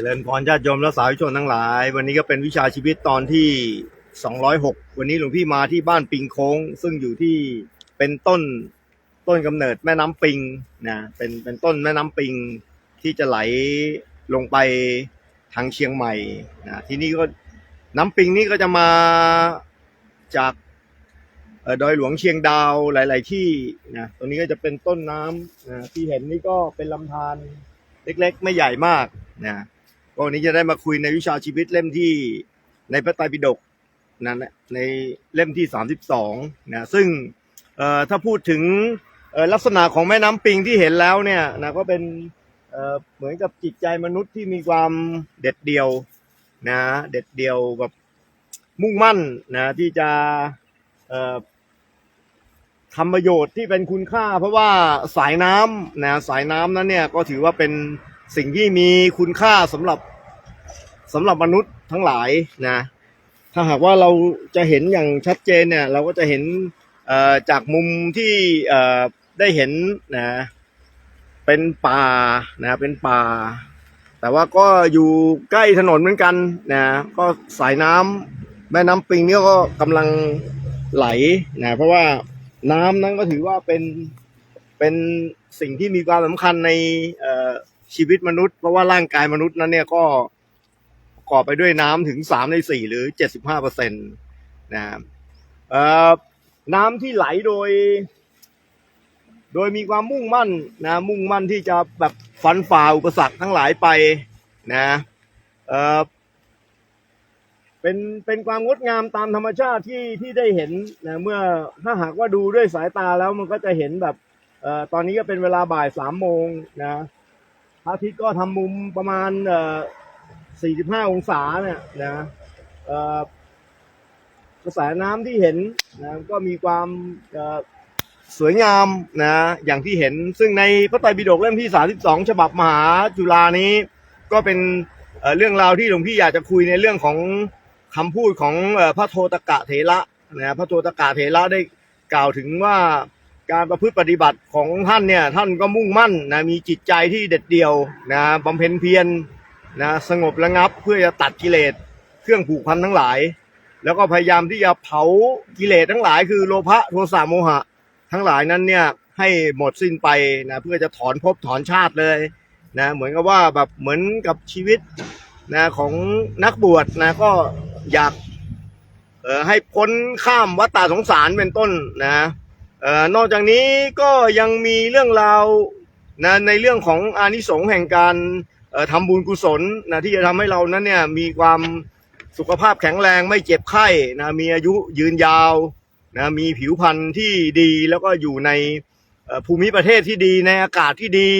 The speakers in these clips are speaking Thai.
จริญพรญาติโยมและสาธุชนทั้งหลาย วันนี้ก็เป็นวิชาชีวิตตอนที่ 206 วันนี้หลวงพี่มาที่บ้านปิงโค้ง ซึ่งอยู่ที่เป็นต้นต้นกำเนิดแม่น้ำปิงนะเป็นเป็นต้นแม่น้ำปิงที่จะไหลลงไปทางเชียงใหม่นะที่นี่ก็น้ำปิงนี่ก็จะมาจากดอยหลวงเชียงดาวหลาย ๆ ที่นะตรงนี้ก็จะเป็นต้นน้ำนะที่เห็นนี่ก็เป็นลำธารเล็ก ๆ ไม่ใหญ่มากนะ วันนี้จะได้มาคุยในวิชาชีวิตเล่มที่ในพระไตรปิฎกนะในเล่มที่ 32นะซึ่งถ้าพูดถึงลักษณะของแม่น้ำปิงที่เห็นแล้วเนี่ยนะก็เป็นเหมือนกับจิตใจมนุษย์ที่มีความเด็ดเดี่ยวนะเด็ดเดี่ยวแบบมุ่งมั่นนะที่จะทำประโยชน์ที่เป็นคุณค่า เพราะว่าสายน้ำนะสายน้ำนั้นเนี่ยก็ถือว่าเป็นสิ่งที่มีคุณค่าสำหรับ สำหรับมนุษย์ทั้งหลายนะ ถ้าหากว่าเราจะเห็นอย่างชัดเจนเนี่ย เราก็จะเห็นจากมุมที่ได้เห็นนะเป็นป่านะเป็นป่า แต่ว่าก็อยู่ใกล้ถนนเหมือนกันนะก็สายน้ำแม่น้ำปิงเนี่ยก็กำลังไหลนะเพราะว่าน้ำนั้นก็ถือว่าเป็นเป็นสิ่งที่มีความสำคัญในชีวิตมนุษย์ เพราะว่าร่างกายมนุษย์นั้นเนี่ยก็ กอบไปด้วยน้ำถึงสามในสี่หรือเจ็ดสิบห้าเปอร์เซ็นต์นะครับน้ำที่ไหลโดย โดยมีความมุ่งมั่นนะมุ่งมั่นที่จะแบบฟันฝ่าอุปสรรคทั้งหลายไปนะเออเป็นเป็นความงดงามตามธรรมชาติที่ที่ได้เห็นนะเมื่อถ้าหากว่าดูด้วยสายตาแล้วมันก็จะเห็นแบบเอ่อตอนนี้ก็เป็นเวลาบ่ายสามโมงนะพระอาทิตย์ก็ทำมุมประมาณเอ่อ สี่สิบห้าองศาเนี่ยนะกระแสน้ำที่เห็นนะก็มีความสวยงามนะอย่างที่เห็นซึ่งในพระไตรปิฎกเล่มที่ 32 ฉบับมหาจุฬานี้ก็เป็นเรื่องราวที่หลวงพี่อยากจะคุยในเรื่องของคำพูดของพระโทตกะเถระนะพระโทตกะเถระได้กล่าวถึงว่าการประพฤติปฏิบัติของท่านเนี่ยท่านก็มุ่งมั่นนะมีจิตใจที่เด็ดเดี่ยวนะบำเพ็ญเพียร นะสงบระงับเพื่อจะตัดกิเลสเครื่องผูกพันทั้งหลาย แล้วก็พยายามที่จะเผากิเลสทั้งหลาย คือโลภะโทสะโมหะ ทั้งหลายนั้นเนี่ยให้หมดสิ้นไปนะเพื่อจะถอนภพถอนชาติเลยนะเหมือนกับว่าแบบเหมือนกับชีวิตนะของนักบวชนะก็อยากเอ่อให้พ้นข้ามวัฏฏะสงสารเป็นต้นนะเอ่อนอกจากนี้ก็ยังมีเรื่องราวนะในเรื่องของอานิสงส์แห่งการ ทำบุญกุศลนะที่จะทำให้เรานั้นเนี่ยมีความสุขภาพแข็งแรงไม่เจ็บไข้นะมีอายุยืนยาวนะมีผิวพรรณที่ดีแล้วก็อยู่ในภูมิประเทศที่ดีในอากาศที่ดี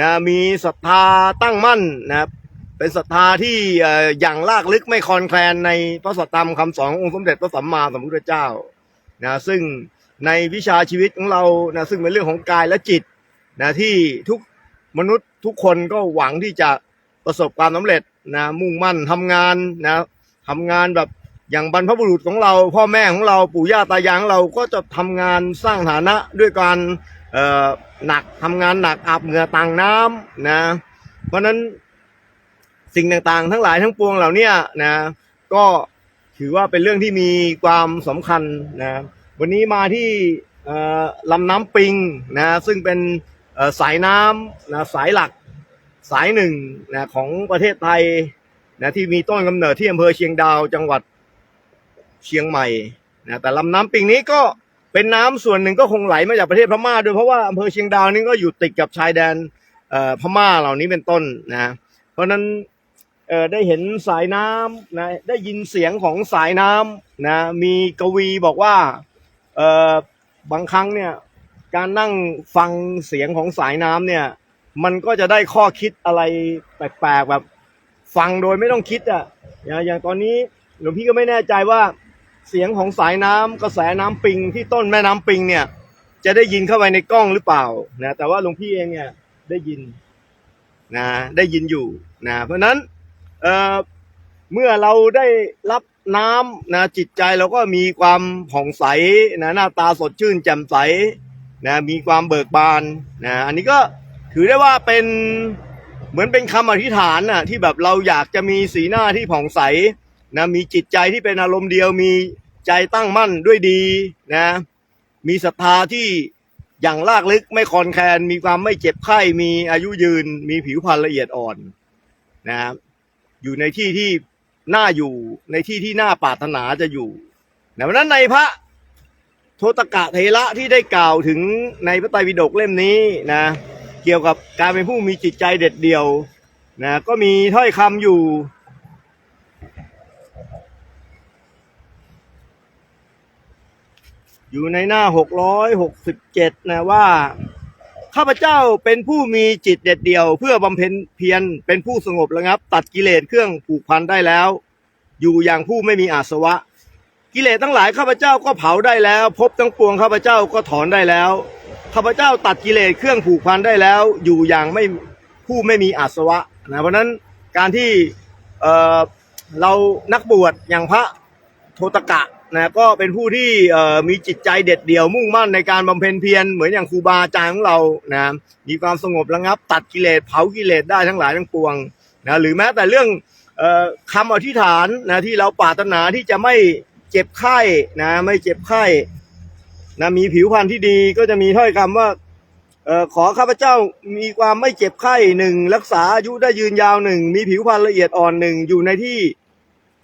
นะมีศรัทธาตั้งมั่นนะครับเป็นศรัทธาที่อย่างลากลึกไม่คลอนแคลนในพระสัทธรรมคำสอนขององค์สมเด็จพระสัมมาสัมพุทธเจ้านะซึ่งในวิชาชีวิตของเรานะซึ่งเป็นเรื่องของกายและจิตนะที่ทุก มนุษย์ทุกคนก็หวังที่จะประสบความสำเร็จนะมุ่งมั่นทำงานนะทำงานแบบอย่างบรรพบุรุษของเรา พ่อแม่ของเราปู่ย่าตายายของเราก็จะทำงานสร้างฐานะด้วยการหนักทำงานหนักอาบเหงื่อต่างน้ำนะ เพราะฉะนั้นสิ่งต่างๆ ทั้งหลายทั้งปวงเหล่านี้นะก็ถือว่าเป็นเรื่องที่มีความสำคัญนะวันนี้มาที่ลำน้ำปิงนะซึ่งเป็น สายน้ำนะสายหลักสายหนึ่งนะของประเทศไทยนะที่มีต้นกำเนิดที่อำเภอเชียงดาวจังหวัดเชียงใหม่นะแต่ลำน้ำปิงนี้ก็เป็นน้ำส่วนหนึ่งก็คงไหลมาจากประเทศพม่าด้วยเพราะว่าอำเภอเชียงดาวนี่ก็อยู่ติดกับชายแดนพม่าเหล่านี้เป็นต้นนะเพราะนั้นได้เห็นสายน้ำนะได้ยินเสียงของสายน้ำนะมีกวีบอกว่าบางครั้งเนี่ย การนั่งฟังเสียงของสายน้ำเนี่ย มันก็จะได้ข้อคิดอะไรแปลกๆแบบ ฟังโดยไม่ต้องคิดอะอย่างอย่างตอนนี้หลวงพี่ก็ไม่แน่ใจว่าเสียงของสายน้ำกระแสน้ำปิงที่ต้นแม่น้ำปิงเนี่ย จะได้ยินเข้าไปในกล้องหรือเปล่านะแต่ว่าหลวงพี่เองเนี่ยได้ยินนะได้ยินอยู่นะเพราะนั้นเออเมื่อเราได้รับน้ำนะจิตใจเราก็มีความผ่องใสนะหน้าตาสดชื่นแจ่มใส นะมีความเบิกบานนะอันนี้ก็ถือได้ว่าเป็นเหมือนเป็นคำอธิษฐานน่ะที่แบบเราอยากจะมีสีหน้าที่ผ่องใสนะมีจิตใจที่เป็นอารมณ์เดียว มีใจตั้งมั่นด้วยดีนะมีศรัทธาที่อย่างลากลึกไม่คลอนแคลนมีความไม่เจ็บไข้ มีอายุยืน มีผิวพรรณละเอียดอ่อนนะอยู่ในที่ที่น่าอยู่ในที่ที่น่าปรารถนาจะอยู่นะเพราะนั้นในพระ โทตกะเทระที่ได้กล่าวถึงในพระไตรปิฎกเล่มนี้นะเกี่ยวกับการเป็นผู้มีจิตใจเด็ดเดี่ยวนะก็มีถ้อยคำอยู่ อยู่ในหน้า 667 นะว่า ข้าพเจ้าเป็นผู้มีจิตเด็ดเดี่ยว เพื่อบำเพ็ญเพียรเป็นผู้สงบระงับ ตัดกิเลสเครื่องผูกพันได้แล้ว อยู่อย่างผู้ไม่มีอาสวะ กิเลสทั้งหลายข้าพเจ้าก็เผาได้แล้ว พบทั้งปวงข้าพเจ้าก็ถอนได้แล้วข้าพเจ้าตัดกิเลสเครื่องผูกพันได้แล้ว อยู่อย่างไม่ผู้ไม่มีอาสวะนะเพราะนั้นการที่เอ่อเรานักบวชอย่างพระโทตกะนะก็เป็นผู้ที่มีจิตใจเด็ดเดี่ยวมุ่งมั่นในการบำเพ็ญเพียรเหมือนอย่างครูบาอาจารย์ของเรานะมีความสงบระงับ ตัดกิเลสเผากิเลสได้ทั้งหลายทั้งปวงนะหรือแม้แต่เรื่องอ่อคำอธิษฐานนะที่เราปรารถนาที่จะไม่ เจ็บไข้นะ ไม่เจ็บไข้นะมีผิวพรรณที่ดีก็จะมีถ้อยคำว่าเอ่อขอข้าพเจ้ามีความไม่เจ็บไข้หนึ่งรักษาอายุได้ยืนยาวหนึ่งมีผิวพรรณละเอียดอ่อนหนึ่งอยู่ในที่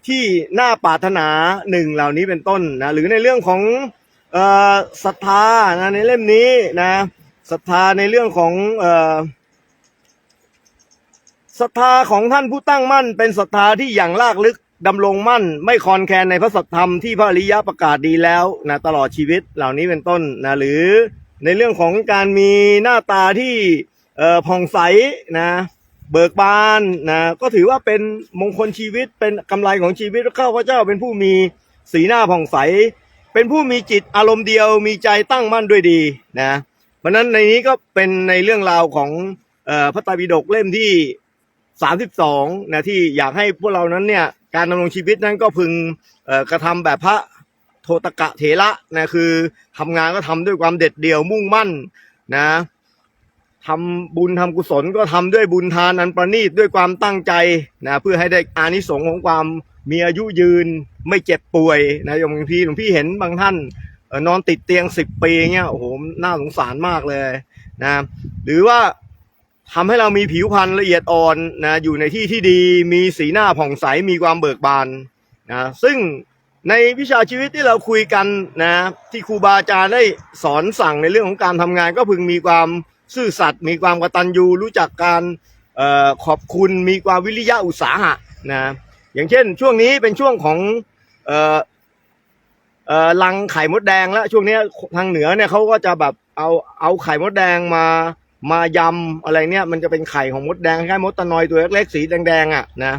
ที่หน่าปรารถนาหนึ่งเหล่านี้เป็นต้นนะหรือในเรื่องของเอ่อศรัทธานะในเล่มนี้นะศรัทธาในเรื่องของเอ่อศรัทธาของท่านผู้ตั้งมั่น เป็นศรัทธาที่อย่างลากลึก ดำรงมั่นไม่คลอนแคลนในพระสัทธรรมที่พระอริยะประกาศดีแล้วนะตลอดชีวิตเหล่านี้เป็นต้นนะหรือในเรื่องของการมีหน้าตาที่เอ่อผ่องใสนะเบิกบานนะก็ถือว่าเป็นมงคลชีวิตเป็นกำไรของชีวิตข้าพเจ้าเป็นผู้มีสีหน้าผ่องใส เป็นผู้มีจิตอารมณ์เดียวมีใจตั้งมั่นด้วยดีนะเพราะฉะนั้นในนี้ก็เป็นในเรื่องราวของเอ่อพระไตรปิฎกเล่มที่สามสิบสองนะที่อยากให้พวกเรานั้นเนี่ย การดำรงชีวิตนั้นก็พึงกระทำแบบพระโทตกะเถระนะคือทำงานก็ทำด้วยความเด็ดเดี่ยวมุ่งมั่นนะทำบุญทำกุศลก็ทำด้วยบุญทานอันประณีตด้วยความตั้งใจนะเพื่อให้ได้อานิสงส์ของความมีอายุยืนไม่เจ็บป่วยนะอย่างบางทีหลวงพี่เห็นบางท่านนอนติดเตียงสิบปีเงี้ยโอ้โหน่าสงสารมากเลยนะหรือว่า ทำให้เรามีผิวพรรณละเอียดอ่อนนะอยู่ในที่ที่ดีมีสีหน้าผ่องใสมีความเบิกบานนะซึ่งในวิชาชีวิตที่เราคุยกันนะที่ครูบาอาจารย์ได้สอนสั่งในเรื่องของการทำงาน ก็พึงมีความซื่อสัตย์มีความกตัญญูรู้จักการออขอบคุณมีความวิริยะอุตสาหะนะอย่างเช่น ช่วงนี้เป็นช่วงของเอ่อเอ่อลังไข่มดแดงแล้วช่วงนี้ทางเหนือเนี่ยเขาก็จะแบบเอาเอาไข่มดแดงมา มายำอะไรเนี่ยมันจะเป็นไข่ของมดแดงคล้ายมดตะนอยตัวเล็กๆสีแดงๆอะนะ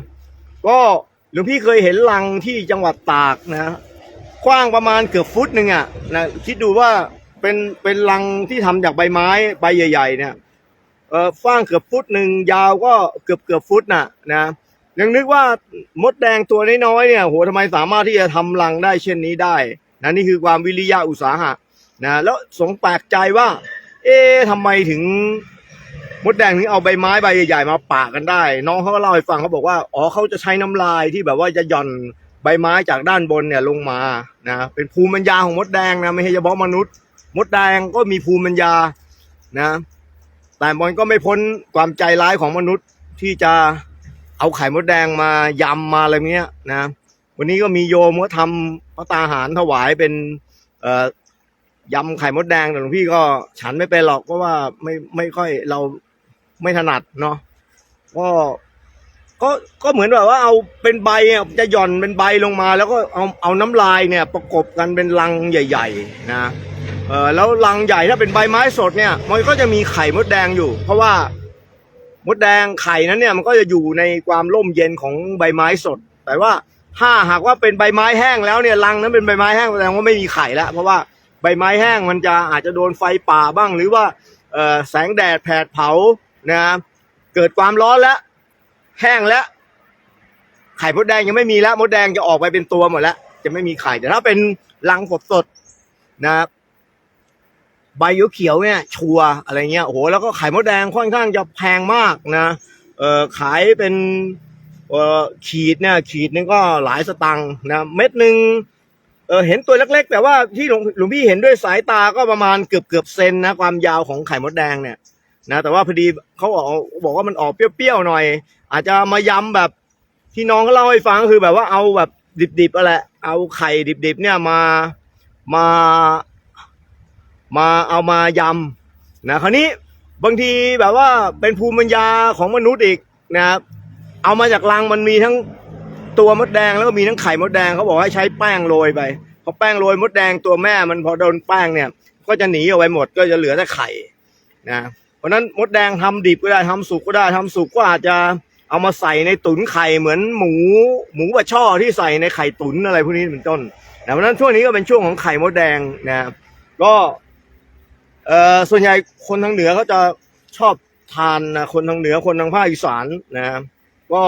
ก็หลวงพี่เคยเห็นลังที่จังหวัดตากนะกว้างประมาณเกือบฟุตหนึ่งอะนะคิดดูว่าเป็นเป็นลังที่ทำจากใบไม้ใบใหญ่ ๆ เนี่ยเออฟ้างเกือบฟุตหนึ่งยาวก็เกือบเกือบฟุตน่ะนะยังนึกว่ามดแดงตัวน้อยๆเนี่ยโหทำไมสามารถที่จะทำรังได้เช่นนี้ได้นะนี่คือความวิริยะอุตสาหะนะแล้วสงแปลกใจว่า เอ๊ะทำไมถึงมดแดงถึงเอาใบไม้ใบใหญ่ๆมาปะกันได้ น้องเขาก็เล่าให้ฟังเขาบอกว่าอ๋อเขาจะใช้น้ำลายที่แบบว่าจะหย่อนใบไม้จากด้านบนเนี่ยลงมานะเป็นภูมิปัญญาของมดแดงนะไม่ใช่เฉพาะมนุษย์ มดแดงก็มีภูมิปัญญานะแต่มันก็ไม่พ้นความใจร้ายของมนุษย์ที่จะเอาไข่มดแดงมายำมาอะไรเงี้ยนะ วันนี้ก็มีโยมก็ทำพระตาหารถวายเป็นเอ่อ ยำไข่มดแดงแต่หลวงพี่ก็ฉันไม่เป็นหรอกเพราะว่าไม่ไม่ค่อยเราไม่ถนัดเนาะก็ก็ก็เหมือนแบบว่าเอาเป็นใบอะจะหย่อนเป็นใบลงมา แล้วก็เอาเอาน้ำลายเนี่ย ประกบกันเป็นลังใหญ่ ๆ นะเออแล้วลังใหญ่ถ้าเป็นใบไม้สดเนี่ย มันก็จะมีไข่มดแดงอยู่ เพราะว่ามดแดงไข่นั้นเนี่ยมันก็จะอยู่ในความร่มเย็นของใบไม้สด แต่ว่าถ้าหากว่าเป็นใบไม้แห้งแล้วเนี่ยลังนั้นเป็นใบไม้แห้งแสดงว่าไม่มีไข่แล้วเพราะว่า ใบไม้แห้งมันจะอาจจะโดนไฟป่าบ้าง หรือว่าแสงแดดแผดเผานะเกิดความร้อนแล้ว แห้งแล้ว ไข่มดแดงยังไม่มีแล้วมดแดงจะออกไปเป็นตัวหมดแล้ว จะไม่มีไข่แต่ถ้าเป็นรังสดสดๆนะใบเขียวๆเนี่ย ชัวอะไรเงี้ยโอ้โหแล้วก็ไข่มดแดงค่อนข้างจะแพงมากนะเอ่อขายเป็นเอ่อขีดเนี่ยขีดนึงก็หลายสตังค์นะเม็ดหนึ่ง เออเห็นตัวเล็ก ๆ แต่ว่าที่หลวงหลวงพี่เห็นด้วยสายตาก็ประมาณเกือบเกือบเซนนะความยาวของไข่มดแดงเนี่ยนะแต่ว่าพอดีเขาบอกบอกว่ามันออกเปรี้ยวๆหน่อย อาจจะมายำแบบที่น้องเขาเล่าให้ฟังคือแบบว่าเอาแบบดิบๆอะไรเอาไข่ดิบๆเนี่ยมามามาเอามายำนะคราวนี้บางทีแบบว่าเป็นภูมิปัญญาของมนุษย์อีกนะครับเอามาจากรังมันมีทั้ง ตัวมดแดงแล้วก็มีทั้งไข่มดแดงเขาบอกให้ใช้แป้งโรยไปพอแป้งโรยมดแดงตัวแม่มันพอโดนแป้งเนี่ย ก็จะหนีออกไปหมดก็จะเหลือแต่ไข่นะเพราะนั้นมดแดงทำดิบก็ได้ทำสุกก็ได้ทำสุกก็อาจจะเอามาใส่ในตุ๋นไข่เหมือนหมูหมูบะช่อที่ใส่ในไข่ตุ๋นอะไรพวกนี้เป็นต้นนะเพราะนั้นช่วงนี้ก็เป็นช่วงของไข่มดแดงนะครับก็เอ่อส่วนใหญ่คนทางเหนือเขาจะชอบทานนะคนทางเหนือคนทางภาคอีสานนะก็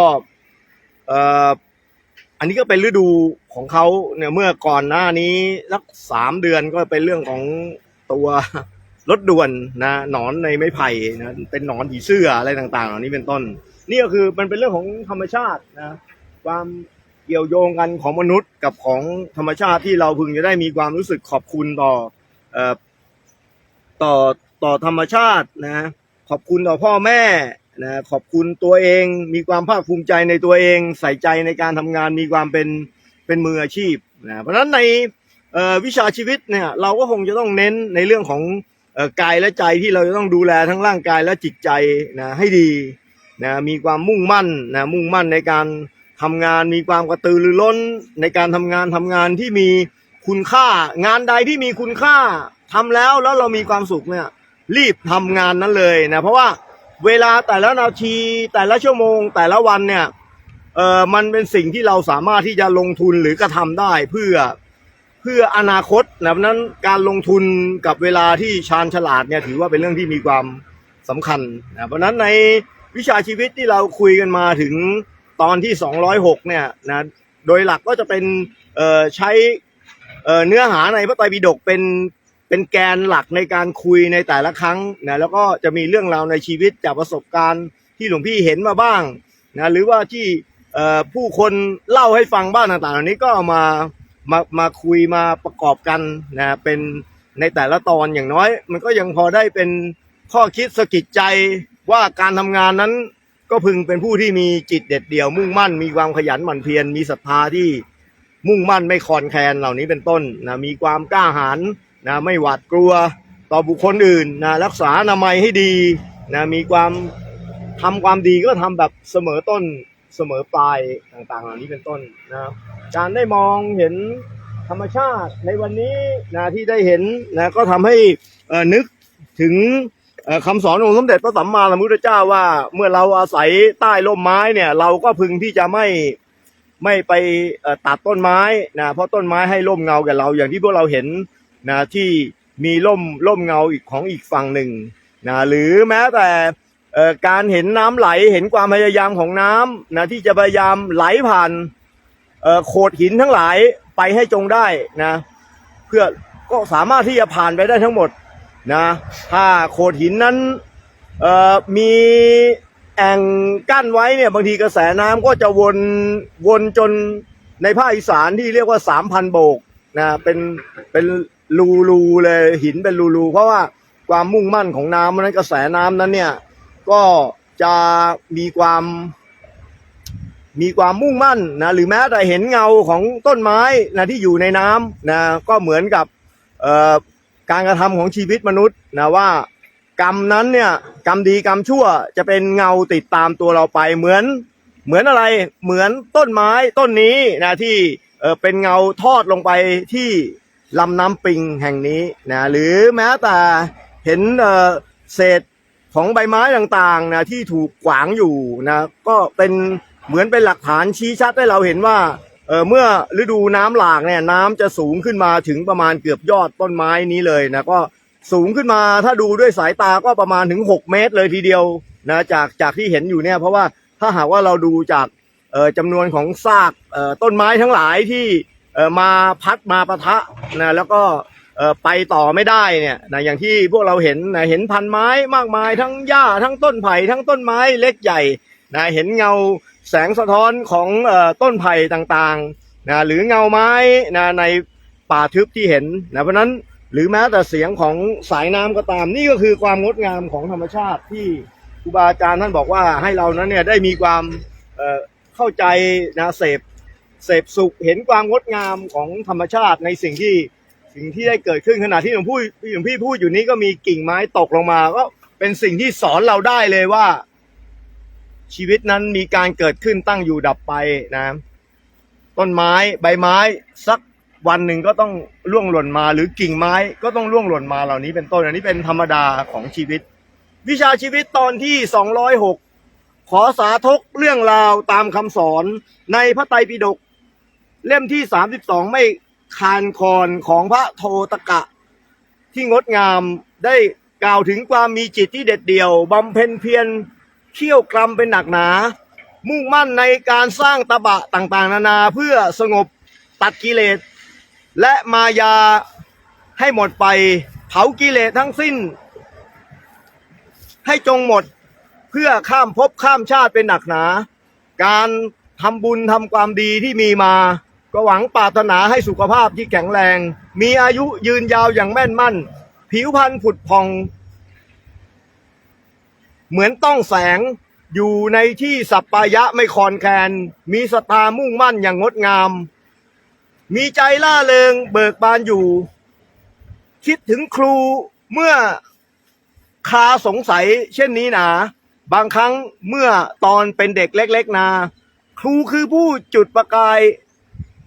เอ่อ อันนี้ก็เป็นฤดูของเขาเนี่ยเมื่อก่อนหน้านี้สักสามเดือนก็เป็นเรื่องของตัวรถด่วนนะหนอนในไม้ไผ่นะเป็นหนอนผีเสื้ออะไรต่างๆเหล่านี้เป็นต้น นี่ก็คือมันเป็นเรื่องของธรรมชาตินะความเกี่ยวโยงกันของมนุษย์กับของธรรมชาติที่เราพึงจะได้มีความรู้สึกขอบคุณต่อเอ่อต่อต่อธรรมชาตินะขอบคุณต่อพ่อแม่ นะขอบคุณตัวเองมีความภาคภูมิใจในตัวเอง ใส่ใจในการทำงานมีความเป็นเป็นมืออาชีพนะเพราะฉะนั้นในวิชาชีวิตเนี่ยเราก็คงจะต้องเน้นในเรื่องของออกายและใจที่เราจะต้องดูแลทั้งร่างกายและจิตใจนะให้ดีนะมีความมุ่งมั่นนะมุ่งมั่นในการทำงานมีความกระตือรือร้นในการทำงานทำงานที่มีคุณค่า งานใดที่มีคุณค่าทำแล้วแล้วเรามีความสุขเนี่ยรีบทำงานนั้นเลยนะเพราะว่า เวลาแต่ละนาที แต่ละชั่วโมง แต่ละวันเนี่ยเออมันเป็นสิ่งที่เราสามารถที่จะลงทุนหรือกระทำได้เพื่อเพื่ออนาคตนะเพราะนั้นการลงทุนกับเวลาที่ชาญฉลาดเนี่ยถือว่าเป็นเรื่องที่มีความสำคัญนะเพราะนั้นในวิชาชีวิตที่เราคุยกันมาถึงตอนที่ 206 เนี่ยนะโดยหลักก็จะเป็นเออใช้เออเนื้อหาในพระไตรปิฎกเป็น เป็นแกนหลักในการคุยในแต่ละครั้งนะแล้วก็จะมีเรื่องราวในชีวิตจากประสบการณ์ที่หลวงพี่เห็นมาบ้างนะหรือว่าที่ผู้คนเล่าให้ฟังบ้างต่างๆเหล่านี้ก็เอามามามาคุยมาประกอบกันนะเป็นในแต่ละตอนอย่างน้อย มันก็ยังพอได้เป็นข้อคิดสะกิดใจว่าการทำงานนั้นก็พึงเป็นผู้ที่มีจิตเด็ดเดี่ยว มุ่งมั่นมีความขยันหมั่นเพียรมีศรัทธาที่มุ่งมั่นไม่คลอนแคลนเหล่านี้เป็นต้นนะมีความกล้าหาญ นะไม่หวาดกลัวต่อบุคคลอื่นนะรักษาอนามัยให้ดีนะมีความทำความดีก็ทำแบบเสมอต้นเสมอปลายต่างๆ เหล่านี้เป็นต้นนะการได้มองเห็นธรรมชาติในวันนี้นะที่ได้เห็นนะก็ทำให้นึกถึงเอ่อคำสอนของสมเด็จพระสัมมาสัมพุทธเจ้าว่าเมื่อเราอาศัยใต้ร่มไม้เนี่ยเราก็พึงที่จะไม่ไม่ไปตัดต้นไม้นะเพราะต้นไม้ให้ร่มเงาแก่เราอย่างที่พวกเราเห็น นะที่มีร่มร่มเงาอีกของอีกฝั่งหนึ่งนะหรือแม้แต่การเห็นน้ำไหลเห็นความพยายามของน้ำนะที่จะพยายามไหลผ่านโขดหินทั้งหลายไปให้จงได้นะเพื่อก็สามารถที่จะผ่านไปได้ทั้งหมดนะถ้าโขดหินนั้นมีแอ่งกั้นไว้เนี่ยบางทีกระแสน้ำก็จะวนวนจนในภาคอีสานที่เรียกว่าสามพันโบกนะเป็นเป็น รูรูเลยหินเป็นรูรูเพราะว่าความมุ่งมั่นของน้ำนั้นกระแสน้ำนั้นเนี่ย ก็จะมีความมีความมุ่งมั่นนะหรือแม้แต่เห็นเงาของต้นไม้นะที่อยู่ในน้ำนะก็เหมือนกับการกระทำของชีวิตมนุษย์นะว่ากรรมนั้นเนี่ยกรรมดีกรรมชั่วจะเป็นเงาติดตามตัวเราไปเหมือนเหมือนอะไรเหมือนต้นไม้ต้นนี้นะที่เเป็นเงาทอดลงไปที่ ลำน้ำปิงแห่งนี้นะหรือแม้แต่เห็นเศษของใบไม้ต่างๆนะที่ถูกขวางอยู่นะก็เป็นเหมือนเป็นหลักฐานชี้ชัดให้เราเห็นว่าเเมื่อฤดูน้ำหลากเนี่ยน้ำจะสูงขึ้นมาถึงประมาณเกือบยอดต้นไม้นี้เลยนะก็สูงขึ้นมาถ้าดูด้วยสายตาก็ประมาณถึง 6 เมตรเลยทีเดียวนะจากจากที่เห็นอยู่เนี่ยเพราะว่าถ้าหากว่าเราดูจากจำนวนของซากต้นไม้ทั้งหลายที่ มาพัดมาปะทะนะแล้วก็เอ่อไปต่อไม่ได้เนี่ยนะอย่างที่พวกเราเห็นนะเห็นพันไม้มากมายทั้งหญ้าทั้งต้นไผ่ทั้งต้นไม้เล็กใหญ่นะเห็นเงาแสงสะท้อนของเอ่อต้นไผ่ต่างๆนะหรือเงาไม้นะในป่าทึบที่เห็นนะเพราะฉะนั้นหรือแม้แต่เสียงของสายน้ำก็ตาม นี่ก็คือความงดงามของธรรมชาติที่ครูบาอาจารย์ท่านบอกว่าให้เรานั้นเนี่ยได้มีความเอ่อเข้าใจนะเสพ เสพสุขเห็นความงดงามของธรรมชาติในสิ่งที่สิ่งที่ได้เกิดขึ้นขณะที่หลวงพี่หลวงพี่พูดอยู่นี้ก็มีกิ่งไม้ตกลงมา ก็เป็นสิ่งที่สอนเราได้เลยว่า ชีวิตนั้นมีการเกิดขึ้นตั้งอยู่ดับไปนะ ต้นไม้ใบไม้สักวันหนึ่งก็ต้องร่วงหล่นมา หรือกิ่งไม้ก็ต้องร่วงหล่นมาเหล่านี้เป็นต้นอันนี้เป็นธรรมดาของชีวิต วิชาชีวิตตอนที่ 206 ขอสาธกเรื่องราวตามคำสอนในพระไตรปิฎก เล่มที่32ไม่คานคอนของพระโทตกะ ที่งดงามได้กล่าวถึงความมีจิตที่เด็ดเดี่ยวบำเพ็ญเพียรเขี่ยวกรำเป็นหนักหนา มุ่งมั่นในการสร้างตบะต่างๆ นานาเพื่อสงบตัดกิเลส และมายาให้หมดไป เผากิเลสทั้งสิ้น ให้จงหมดเพื่อข้ามภพข้ามชาติเป็นหนักหนา การทำบุญทำความดีที่มีมา ก็หวังปรารถนาให้สุขภาพที่แข็งแรง มีอายุยืนยาวอย่างแม่นมั่น ผิวพรรณผุดพอง เหมือนต้องแสงอยู่ในที่สัปปายะไม่คอนแคน มีศรัทธามุ่งมั่นอย่างงดงาม มีใจล่าเริงเบิกบานอยู่ คิดถึงครูเมื่อคาสงสัยเช่นนี้หนา บางครั้งเมื่อตอนเป็นเด็กเล็ก ๆ นา ครูคือผู้จุดประกาย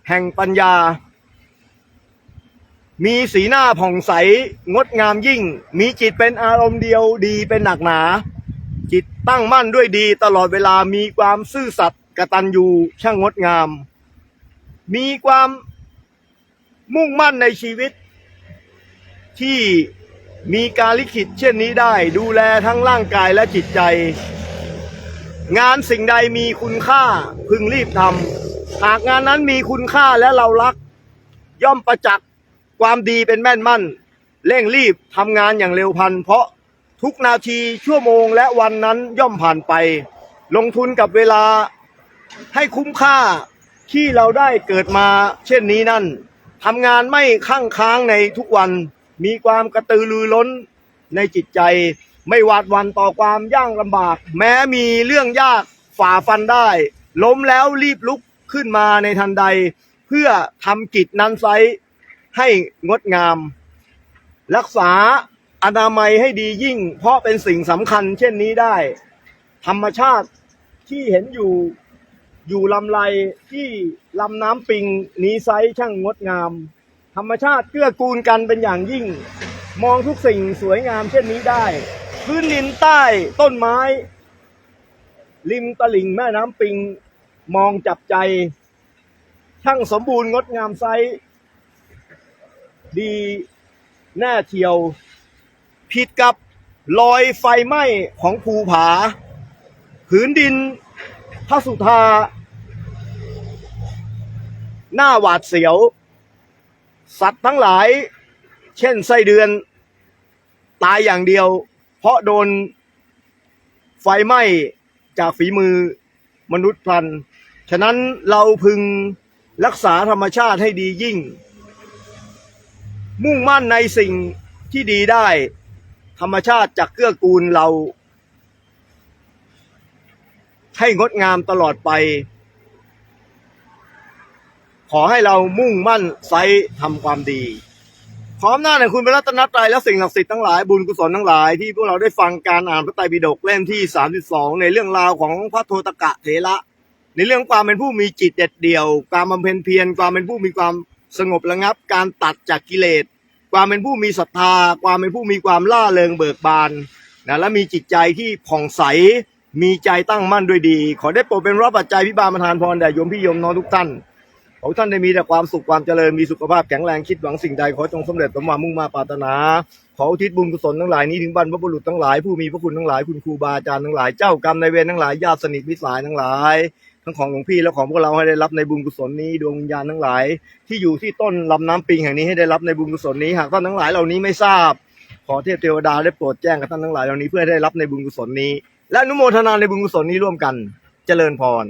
แห่งปัญญา มีสีหน้าผ่องใส งดงามยิ่ง มีจิตเป็นอารมณ์เดียวดีเป็นหนักหนา จิตตั้งมั่นด้วยดีตลอดเวลามีความซื่อสัตย์กตัญญูช่างงดงาม มีความมุ่งมั่นในชีวิต ที่มีการลิขิตเช่นนี้ได้ ดูแลทั้งร่างกายและจิตใจ งานสิ่งใดมีคุณค่าพึงรีบทำ หากงานนั้นมีคุณค่าและเรารัก ย่อมประจักษ์ความดีเป็นแม่นมั่น เร่งรีบทำงานอย่างเร็วพัน เพราะทุกนาทีชั่วโมงและวันนั้นย่อมผ่านไป ลงทุนกับเวลาให้คุ้มค่าที่เราได้เกิดมา เช่นนี้นั่นทำงานไม่ข้างค้างในทุกวัน มีความกระตือรือร้นในจิตใจ ไม่หวาดวันต่อความยากลำบาก แม้มีเรื่องยากฝ่าฟันได้ ล้มแล้วรีบลุก ขึ้นมาในทันใด เพื่อทำกิจนั้นไซให้งดงาม รักษาอนามัยให้ดียิ่ง เพราะเป็นสิ่งสำคัญเช่นนี้ได้ ธรรมชาติที่เห็นอยู่อยู่ลำไรที่ลำน้ำปิงนี้ไซช่างงดงาม ธรรมชาติเกื้อกูลกันเป็นอย่างยิ่ง มองทุกสิ่งสวยงามเช่นนี้ได้ พื้นดินใต้ต้นไม้ ริมตลิ่งแม่น้ำปิง มองจับใจ ช่างสมบูรณ์งดงามไซดีแน่เทียว ผิดกับรอยไฟไหม้ของภูผา ผืนดินพระสุธา หน้าหวาดเสียว สัตว์ทั้งหลาย เช่นไส้เดือน ตายอย่างเดียว เพราะโดนไฟไหม้จากฝีมือมนุษย์พลัน ฉะนั้นเราพึงรักษาธรรมชาติให้ดียิ่ง มุ่งมั่นในสิ่งที่ดีได้ ธรรมชาติจะเกื้อกูลเรา ให้งดงามตลอดไป ขอให้เรามุ่งมั่นไซส์ทำความดีพร้อมหน้าในคุณพระรัตนตรัยและสิ่งศักดิ์สิทธิ์ทั้งหลายบุญกุศลทั้งหลายที่พวกเราได้ฟังการอ่านพระไตรปิฎกเล่มที่ 32 ในเรื่องราวของพระโทตกะเถระ ในเรื่องความเป็นผู้มีจิตเด็ดเดี่ยวการบำเพ็ญเพียรความเป็นผู้มีความสงบระงับ การตัดจากกิเลส ความเป็นผู้มีศรัทธา ความเป็นผู้มีความล่าเริงเบิกบานนะและมีจิตใจที่ผ่องใสมีใจตั้งมั่นด้วยดี ขอได้โปรดเป็นรับปัจจัยพิบาลประทานพรแด่โยมพี่โยมน้องทุกท่านขอท่านได้มีแต่ความสุขความเจริญมีสุขภาพแข็งแรงคิดหวังสิ่งใดขอจงสำเร็จสมหวังมุ่งมาปรารถนา ขออุทิศบุญกุศลทั้งหลายนี้ถึงบรรพบุรุษทั้งหลายผู้มีพระคุณทั้งหลายคุณครูบาอาจารย์ทั้งหลายเจ้ากรรมนายเวรทั้งหลายญาติสนิทมิตรสายทั้งหลาย ทั้งของหลวงพี่และของพวกเราให้ได้รับในบุญกุศลนี้ดวงวิญญาณทั้งหลาย ที่อยู่ที่ต้นลำน้ำปิงแห่งนี้ให้ได้รับในบุญกุศลนี้หากท่านทั้งหลายเหล่านี้ไม่ทราบ ขอเทพเทวดาได้โปรดแจ้งกับท่านทั้งหลายเหล่านี้เพื่อให้ได้รับในบุญกุศลนี้ และอนุโมทนาในบุญกุศลนี้ร่วมกัน เจริญพร